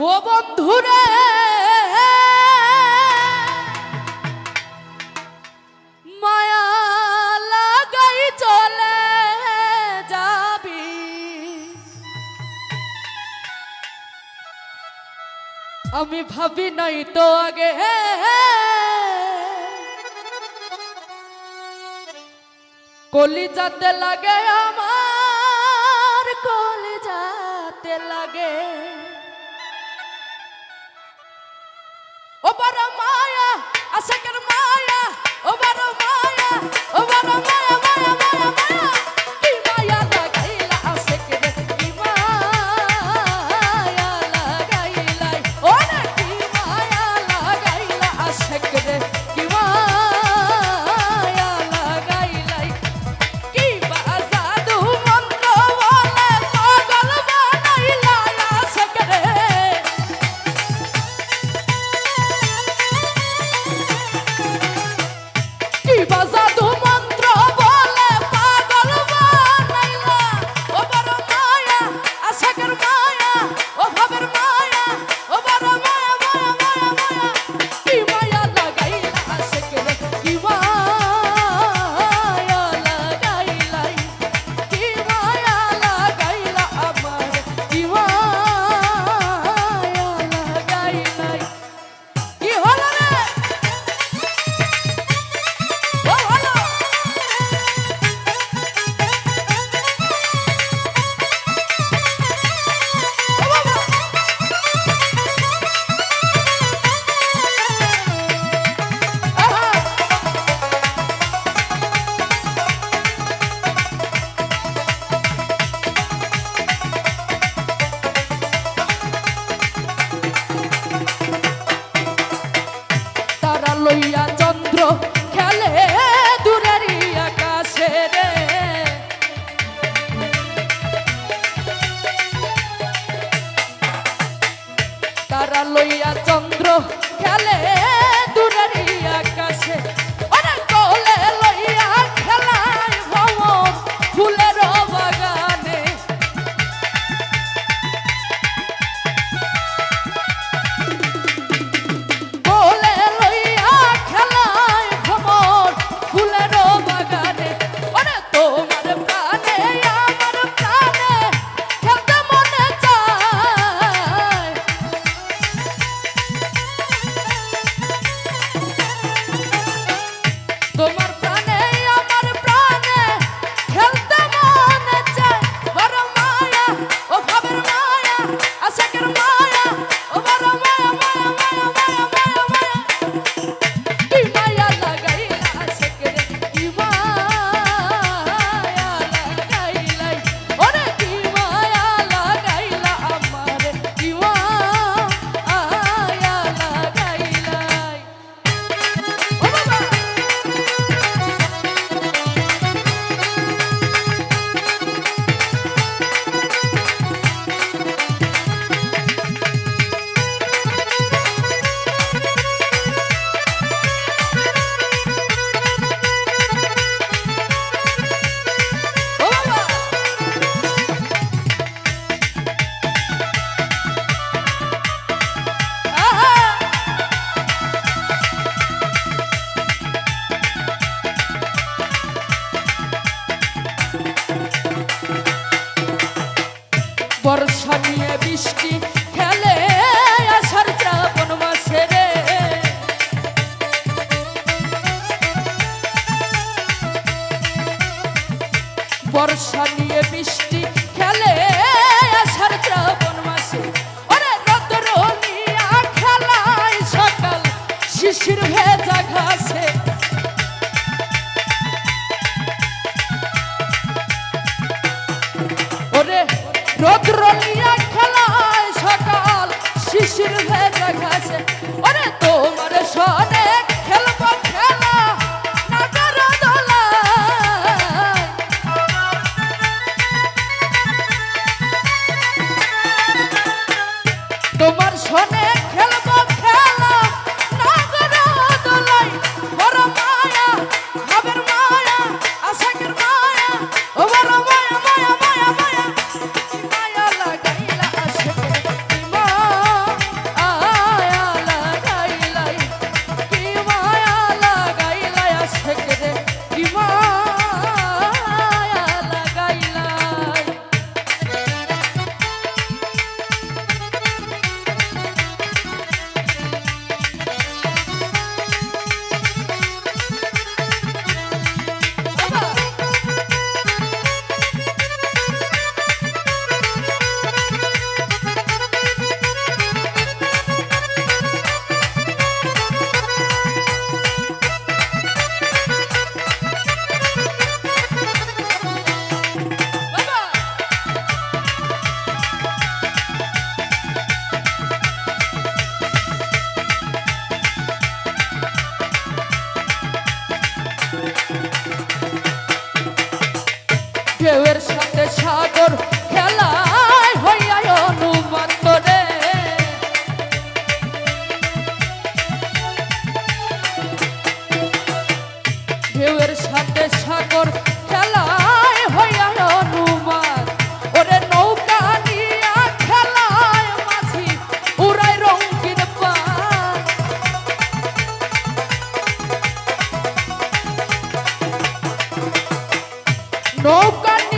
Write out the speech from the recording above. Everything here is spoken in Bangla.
ও বন্ধুরে। মায়া লাগাই চলে যাবি। আমি ভাবি নাই তো আগে। কলিজাতে লাগে আমার, কলিজাতে লাগে। ও বড় মায়া আশা লইয়া চন্দ্র বর্ষা নিয়ে বৃষ্টি খেলে আসার শ্রাবণ মাসে বর্ষা নিয়ে বৃষ্টি otro día ঢেউয়ের সাথে সাগর খেলা নৌকার